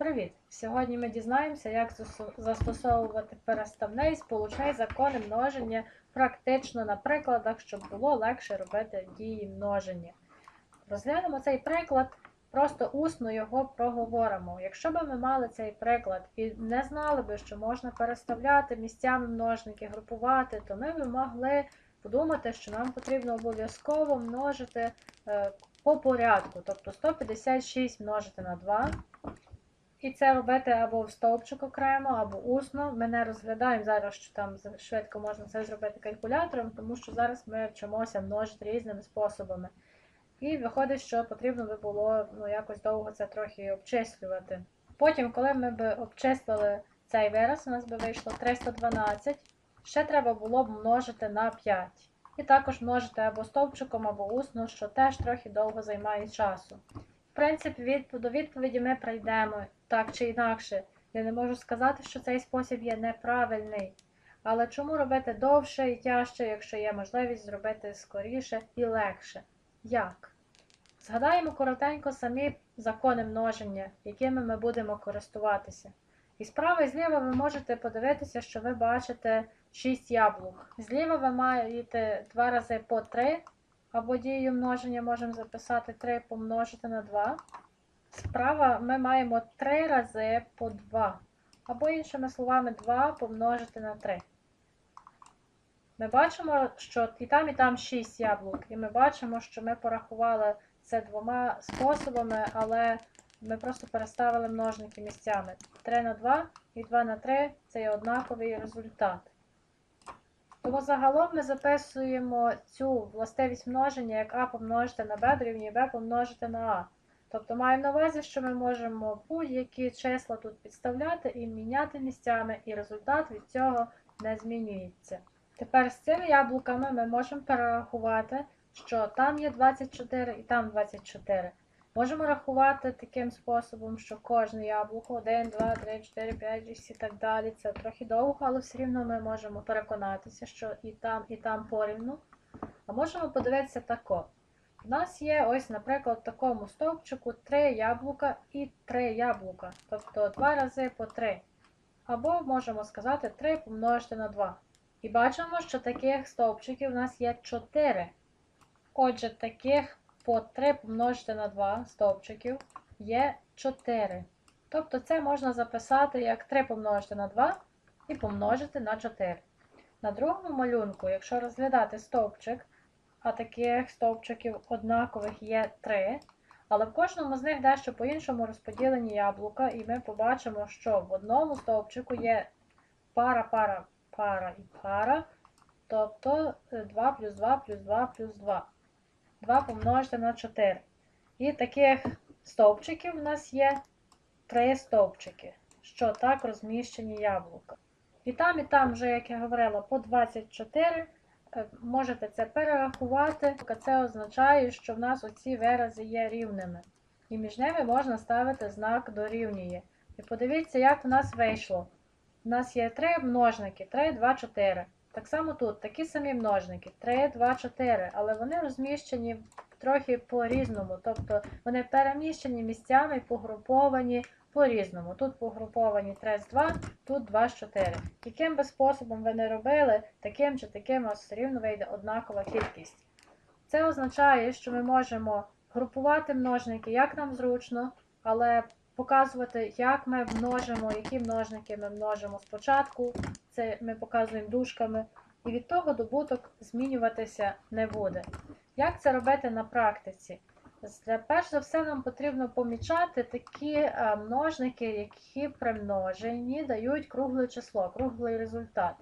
Привіт! Сьогодні ми дізнаємося, як застосовувати переставне і сполучне закони множення практично на прикладах, щоб було легше робити дії множення. Розглянемо цей приклад, просто усно його проговоримо. Якщо б ми мали цей приклад і не знали би, що можна переставляти місцями множники, групувати, то ми б могли подумати, що нам потрібно обов'язково множити е, по порядку, тобто 156 множити на 2. І це робити або в стовпчик окремо, або усно. Ми не розглядаємо зараз, що там швидко можна це зробити калькулятором, тому що зараз ми вчимося множити різними способами. І виходить, що потрібно би було ну, якось довго це трохи обчислювати. Потім, коли ми б обчислили цей вираз, у нас би вийшло 312, ще треба було б множити на 5. І також множити або стовпчиком, або усно, що теж трохи довго займає часу. В принципі, від, до відповіді ми прийдемо так чи інакше. Я не можу сказати, що цей спосіб є неправильний. Але чому робити довше і тяжче, якщо є можливість зробити скоріше і легше? Як? Згадаємо коротенько самі закони множення, якими ми будемо користуватися. І справа і зліва ви можете подивитися, що ви бачите 6 яблук. Зліва ви маєте 2 рази по 3, або дією множення можемо записати 3 помножити на 2. Справа ми маємо 3 рази по 2. Або, іншими словами, 2 помножити на 3. Ми бачимо, що і там, і там 6 яблук. І ми бачимо, що ми порахували це двома способами, але ми просто переставили множники місцями. 3 на 2 і 2 на 3 це є однаковий результат. Тому загалом ми записуємо цю властивість множення як а помножити на b дорівнює b помножити на а. Тобто маємо на увазі, що ми можемо будь-які числа тут підставляти і міняти місцями, і результат від цього не змінюється. Тепер з цими яблуками ми можемо перерахувати, що там є 24 і там 24. Можемо рахувати таким способом, що кожне яблуко 1, 2, 3, 4, 5, 6 і так далі. Це трохи довго, але все рівно ми можемо переконатися, що і там, і там порівну. А можемо подивитися тако. У нас є ось, наприклад, в такому стовпчику 3 яблука і 3 яблука. Тобто 2 рази по 3. Або можемо сказати 3 помножити на 2. І бачимо, що таких стовпчиків у нас є 4. Отже, таких по 3 помножити на 2 стовпчиків є 4. Тобто це можна записати як 3 помножити на 2 і помножити на 4. На другому малюнку, якщо розглядати стовпчик, а таких стовпчиків однакових є 3, але в кожному з них дещо по-іншому розподілені яблука, і ми побачимо, що в одному стовпчику є пара, пара, пара і пара, тобто 2 плюс 2 плюс 2 плюс 2. 2 помножити на 4. І таких стовпчиків у нас є 3 стовпчики, що так розміщені яблука. І там, і там, вже, як я говорила, по 24. Е, Можете це перерахувати. Це означає, що в нас оці вирази є рівними. І між ними можна ставити знак дорівнює. І подивіться, як в нас вийшло. У нас є три множники 3, 2, 4. Так само тут такі самі множники 3, 2, 4, але вони розміщені трохи по-різному. Тобто вони переміщені місцями погруповані по-різному. Тут погруповані 3 з 2, тут 2 з 4. Яким би способом ви не робили, таким чи таким у вас все рівно вийде однакова кількість. Це означає, що ми можемо групувати множники, як нам зручно, але показувати, як ми множимо, які множники ми множимо спочатку. Це ми показуємо дужками, і від того добуток змінюватися не буде. Як це робити на практиці? Перш за все, нам потрібно помічати такі е, множники, які при множенні дають кругле число, круглий результат.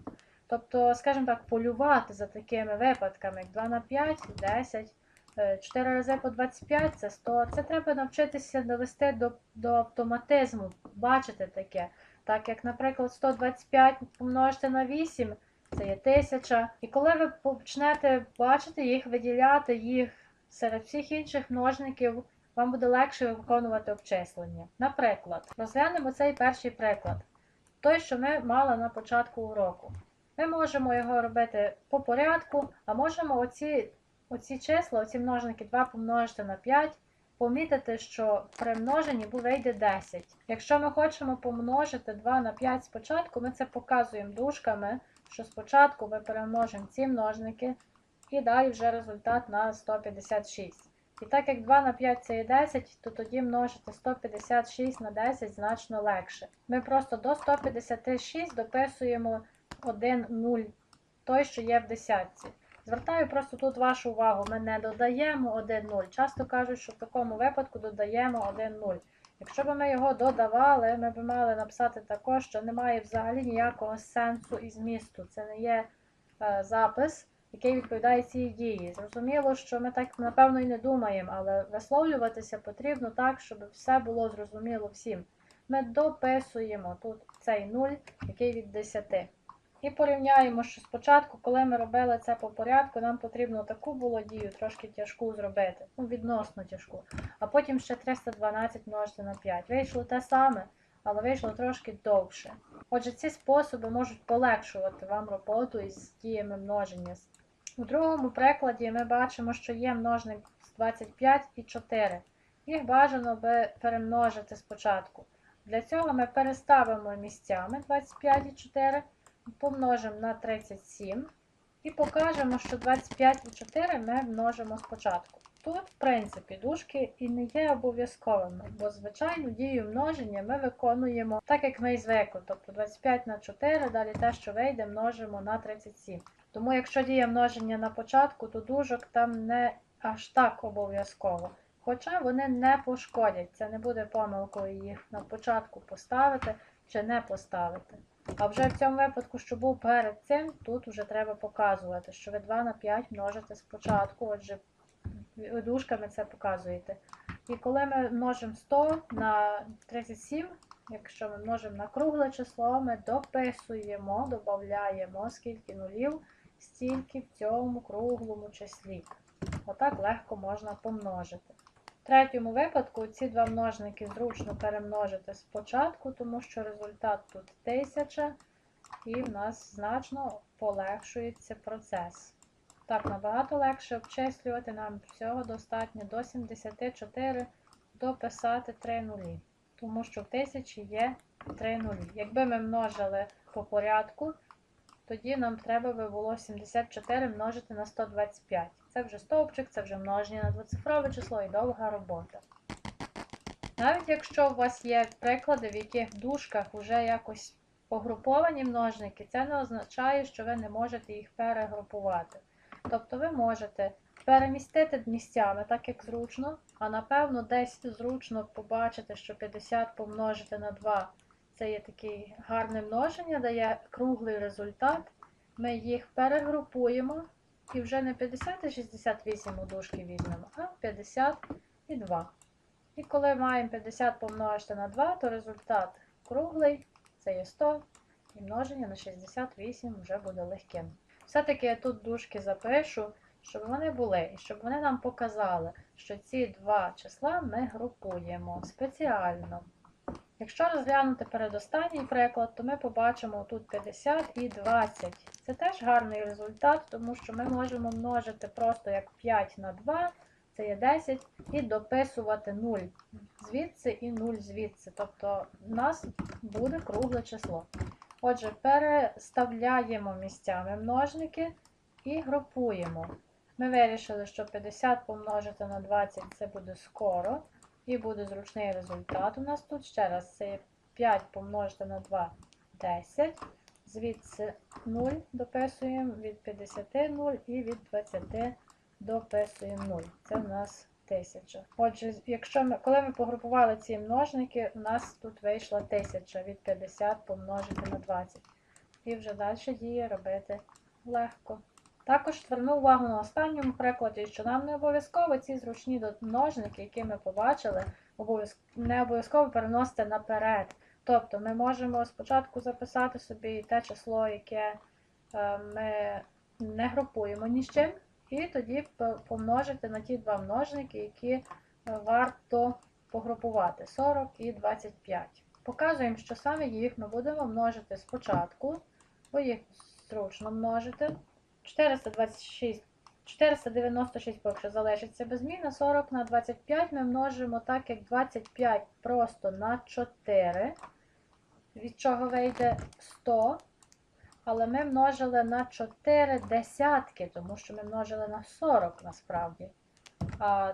Тобто, скажімо так, полювати за такими випадками, як 2 на 5, 10, е, 4 рази по 25 це 100. Це треба навчитися довести до, до автоматизму, бачити таке. Так як, наприклад, 125 помножити на 8 це є 1000. І коли ви почнете бачити їх, виділяти їх серед всіх інших множників, вам буде легше виконувати обчислення. Наприклад, розглянемо цей перший приклад, той, що ми мали на початку уроку. Ми можемо його робити по порядку, а можемо оці, оці числа, оці множники 2 помножити на 5 помітите, що при множенні вийде 10. Якщо ми хочемо помножити 2 на 5 спочатку, ми це показуємо дужками, що спочатку ми перемножимо ці множники далі вже результат на 156. І так як 2 на 5 це є 10, то тоді множити 156 на 10 значно легше. Ми просто до 156 дописуємо 1 0, той, що є в десятці. Звертаю просто тут вашу увагу, ми не додаємо 1 0. Часто кажуть, що в такому випадку додаємо 1 0. Якщо б ми його додавали, ми б мали написати також, що немає взагалі ніякого сенсу і змісту. Це не є е, запис, який відповідає цій дії. Зрозуміло, що ми так напевно і не думаємо, але висловлюватися потрібно так, щоб все було зрозуміло всім. Ми дописуємо тут цей 0, який від 10. І порівняємо, що спочатку, коли ми робили це по порядку, нам потрібно таку було дію трошки тяжку зробити, ну відносно тяжку. А потім ще 312 множити на 5. Вийшло те саме, але вийшло трошки довше. Отже, ці способи можуть полегшувати вам роботу із діями множення. У другому прикладі ми бачимо, що є множник з 25 і 4. Їх бажано би перемножити спочатку. Для цього ми переставимо місцями 25 і 4, помножимо на 37 і покажемо, що 25 і 4 ми множимо спочатку. Тут, в принципі, дужки і не є обов'язковими, бо звичайну дію множення ми виконуємо так, як ми і звикли. Тобто 25 на 4, далі те, що вийде, множимо на 37. Тому якщо діє множення на початку, то дужок там не аж так обов'язково. Хоча вони не пошкодять, це не буде помилкою їх на початку поставити чи не поставити. А вже в цьому випадку, що був перед цим, тут вже треба показувати, що ви 2 на 5 множите спочатку, отже, дужками це показуєте. І коли ми множимо 100 на 37, якщо ми множимо на кругле число, ми дописуємо, додаємо скільки нулів, стільки в цьому круглому числі. Отак легко можна помножити. В третьому випадку ці два множники зручно перемножити спочатку, тому що результат тут 1000, і в нас значно полегшується процес. Так, набагато легше обчислювати, нам всього достатньо до 74 дописати 3 нулі, тому що в 1000 є 3 нулі. Якби ми множили по порядку, тоді нам треба би було 74 множити на 125. Це вже стовпчик, це вже множення на двоцифрове число і довга робота. Навіть якщо у вас є приклади, в яких в дужках вже якось погруповані множники, це не означає, що ви не можете їх перегрупувати. Тобто ви можете перемістити місцями, так як зручно, а напевно десь зручно побачити, що 50 помножити на 2 це є таке гарне множення, дає круглий результат. Ми їх перегрупуємо і вже не 50 і 68 у дужки візьмемо, а 50 і 2. І коли маємо 50 помножити на 2, то результат круглий, це є 100, і множення на 68 вже буде легким. Все-таки я тут дужки запишу, щоб вони були, і щоб вони нам показали, що ці два числа ми групуємо спеціально. Якщо розглянути передостанній приклад, то ми побачимо тут 50 і 20. Це теж гарний результат, тому що ми можемо множити просто як 5 на 2, це є 10, і дописувати 0 звідси і 0 звідси. Тобто в нас буде кругле число. Отже, переставляємо місцями множники і групуємо. Ми вирішили, що 50 помножити на 20 це буде скоро. І буде зручний результат. У нас тут ще раз це 5 помножити на 2 10. Звідси 0 дописуємо, від 50 0 і від 20 дописуємо 0. Це в нас 1000. Отже, якщо ми, коли ми погрупували ці множники, у нас тут вийшла 1000 від 50 помножити на 20. І вже далі діє робити легко. Також зверну увагу на останньому прикладі, що нам не обов'язково ці зручні множники, які ми побачили, не обов'язково переносити наперед. Тобто ми можемо спочатку записати собі те число, яке е, ми не групуємо ні з чим, і тоді помножити на ті два множники, які е, варто погрупувати 40 і 25. Показуємо, що саме їх ми будемо множити спочатку, бо їх зручно множити. 426 496 поки що залишиться без зміни. 40 на 25 ми множимо так, як 25 просто на 4, від чого вийде 100. Але ми множили на 4 десятки, тому що ми множили на 40 насправді. А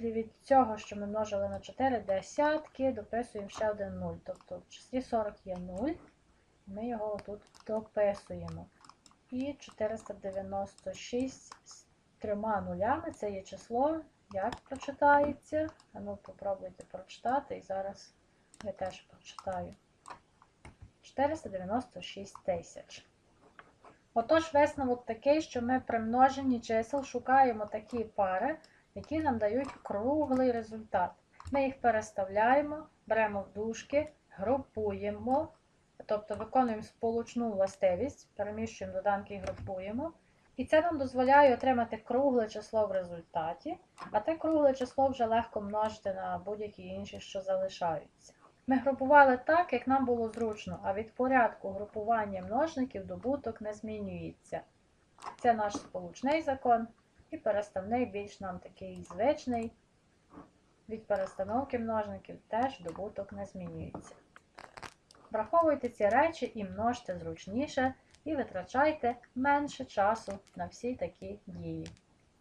від цього, що ми множили на 4 десятки, дописуємо ще один 0. Тобто в числі 40 є 0. Ми його тут дописуємо. І 496 з трьома нулями це є число, як прочитається. А ну, попробуйте прочитати, і зараз я теж прочитаю. 496 тисяч. Отож, висновок такий, що ми при множенні чисел шукаємо такі пари, які нам дають круглий результат. Ми їх переставляємо, беремо в дужки, групуємо, тобто виконуємо сполучну властивість, переміщуємо доданки і групуємо. І це нам дозволяє отримати кругле число в результаті, а те кругле число вже легко множити на будь-які інші, що залишаються. Ми групували так, як нам було зручно, а від порядку групування множників добуток не змінюється. Це наш сполучний закон, і переставний більш нам такий звичний. Від перестановки множників теж добуток не змінюється. Враховуйте ці речі і множте зручніше, і витрачайте менше часу на всі такі дії.